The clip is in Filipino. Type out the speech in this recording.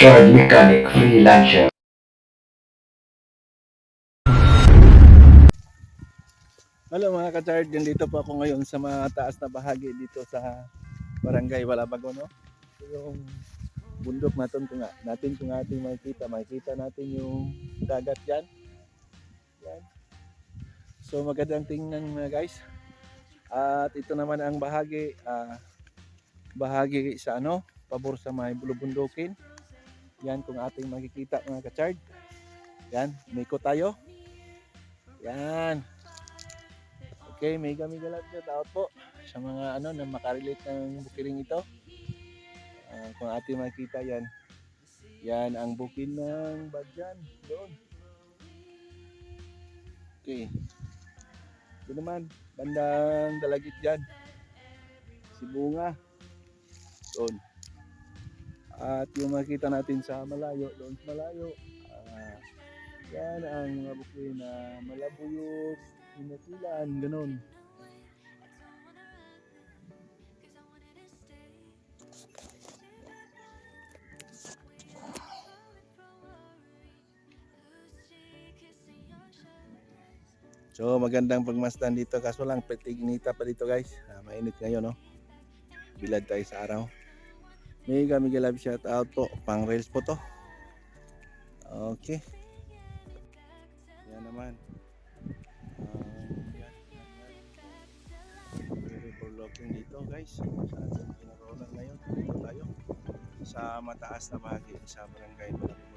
Ford Mechanic Freelancer. Hello mga ka-chard, dito po ako ngayon sa mataas na bahagi dito sa Barangay Walabago no. Yung bundok natin kung natin kung ating makikita, makikita natin yung dagat diyan. Yan. So magandang tingnan mga guys. At ito naman ang bahagi ah, bahagi sa ano, pabor sa may bulubundukin. Yan kung ating makikita mga ka-chard. Yan, umikot tayo. Yan. Okay, may kami galat na tao po sa mga ano na makarelate ng bukiring ito. Ah, kung ating makita yan, yan ang bukin ng Badyan doon. Okay. Ito naman, bandang dalagit dyan. Si Bunga. Doon. At yung makita natin sa malayo, doon sa malayo, ah, yan ang mga bukin na malabuyog, Pinatilan, ganun. So magandang pagmasdan dito kaso lang petignita pa dito guys. Ah, mainit ngayon no. Bilad tayo sa araw. May kami love shout out po. Pang reels po to. Okay. Yan naman. Looking dito guys. Sa ating pinaroonan ngayon. Dito tayo. Sa mataas na bahagi sa barangay Malabon